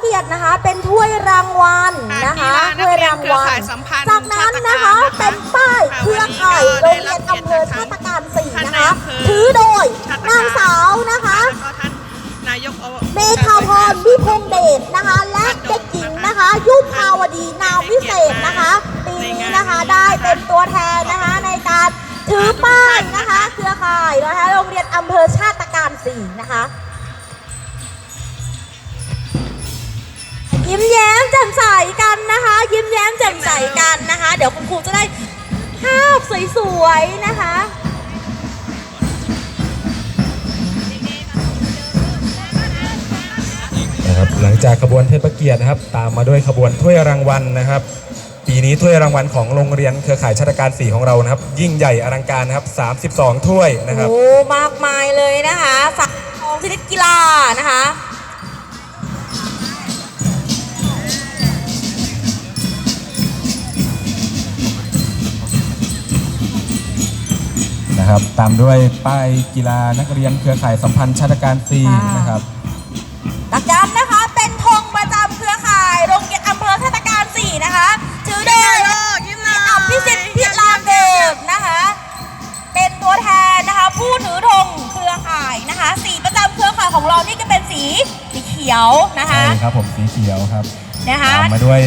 เกียรตินะคะ เป็นถ้วยรางวัลนะคะค่ะกีฬานักถ้วยเรียนรางเครือวัลข่ายสัมพันธ์จากนั้นนะคะชาติการนะคะเป็นป้ายเครือข่ายค่ะโรงวันนี้เรียนก็อำเภอได้ชารับติการสี่ท่านนะคะนายอำเภอถือโดยชาตินางสาวนะคะแล้วก็ท่านนายกอบเมฆาพรวิพงษ์เดชนะคะ และเด็กหญิงนะคะ ยุพาวดีนามวิเศษนะคะปีนี้นะคะได้เป็นตัวแทนนะคะในการถือป้ายนะคะ เครือข่ายนะคะโรงเรียนอำเภอชาติการสี่นะคะ ยิ้มแย้มแจ่มใสกันนะคะ เดี๋ยวคุณครูจะได้ภาพสวยๆนะคะนะครับหลังจากขบวนเทพเกียรตินะครับ ตามมาด้วยขบวนถ้วยรางวัลนะครับ ปีนี้ถ้วยรางวัลของโรงเรียนเครือข่ายชาติการสีของเรานะครับ ยิ่งใหญ่อลังการนะครับ 32 ถ้วยนะครับโอ้มากมายเลยนะคะสักของชนิดกีฬานะคะ นะครับ ตามด้วยป้ายกีฬานักเรียนเครือข่ายสัมพันธ์ชาติการสีค่ะนะครับ หลักย้ำนะคะเป็นธงประจำเครือข่ายโรงเรียนอำเภอเทศการสี่นะคะถือโดยยิ้มหน่อยอภิสิทธิ์พิลาเกิดนะคะ เป็นตัวแทนนะคะ ผู้ถือธงเครือข่ายนะคะ สีประจำเครือข่ายของเรานี่ก็เป็นสีสีเขียวนะคะ ใช่ครับผมสีเขียวครับนะคะตามมาด้วย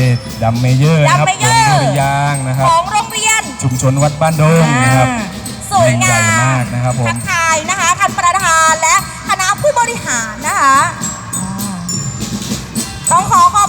ดัมเมเยอร์นะครับดัมเมเยอร์ วงดุริยางค์นะครับ ของโรงเรียน ชุมชนวัดบ้านโดงนะครับ อ่า สวยยิ่งใหงาญ่มมากนะครับผมทักทายนะคะท่านประธานและคณะผู้บริหารนะคะอ่าต้องขอขอ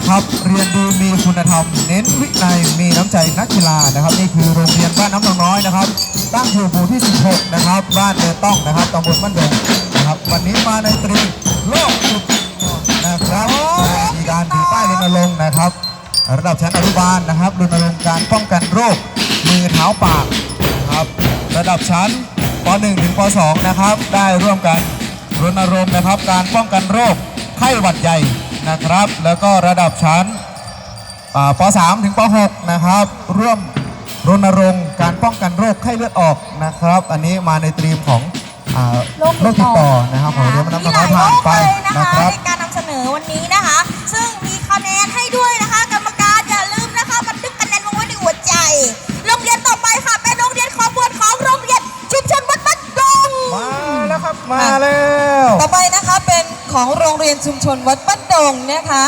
นะครับ เรียนดีมีคุณธรรม เน้นวินัยมีน้ำใจนักกีฬานะครับ นี่คือโรงเรียนบ้านน้ำทองน้อยนะครับ ตั้งอยู่หมู่ที่ 16 นะครับ บ้านเดต้องนะครับตำบลบ้านดงนะครับ วันนี้มาในตรีโลกสุดนะครับมีการถือป้ายรณรงค์นะครับ ระดับชั้นอนุบาลนะครับรณรงค์การป้องกันโรคมือเท้าปากนะครับ ระดับชั้นป .1 ถึงป .2 นะครับ ได้ร่วมกันรณรงค์นะครับ การป้องกันโรคไข้หวัดใหญ่ นะครับ แล้วก็ระดับชั้นอ่าป .3 ถึงป .6 นะครับ ร่วมรณรงค์การป้องกันโรคไข้เลือดออกนะครับ อันนี้มาในตรีมของอ่าโรคติดต่อนะครับของเรียนมันน้ำมีน้ำหลายผ่านไปโรคเลยนะนะคะครับในการนำเสนอวันนี้นะคะ ซึ่งมีคะแนนให้ด้วยนะคะกรรมการอย่าลืมนะคะบันทึกคะแนนมาไว้ในหัวใจโรงเรียนต่อไปค่ะเป็นโรงเรียนขอบวนของโรงเรียนชุมชนวัดบ้านดงมาแล้วครับมาแล้วต่อไปนะคะเป็น ของโรงเรียนชุมชนวัดบ้านดงนะคะ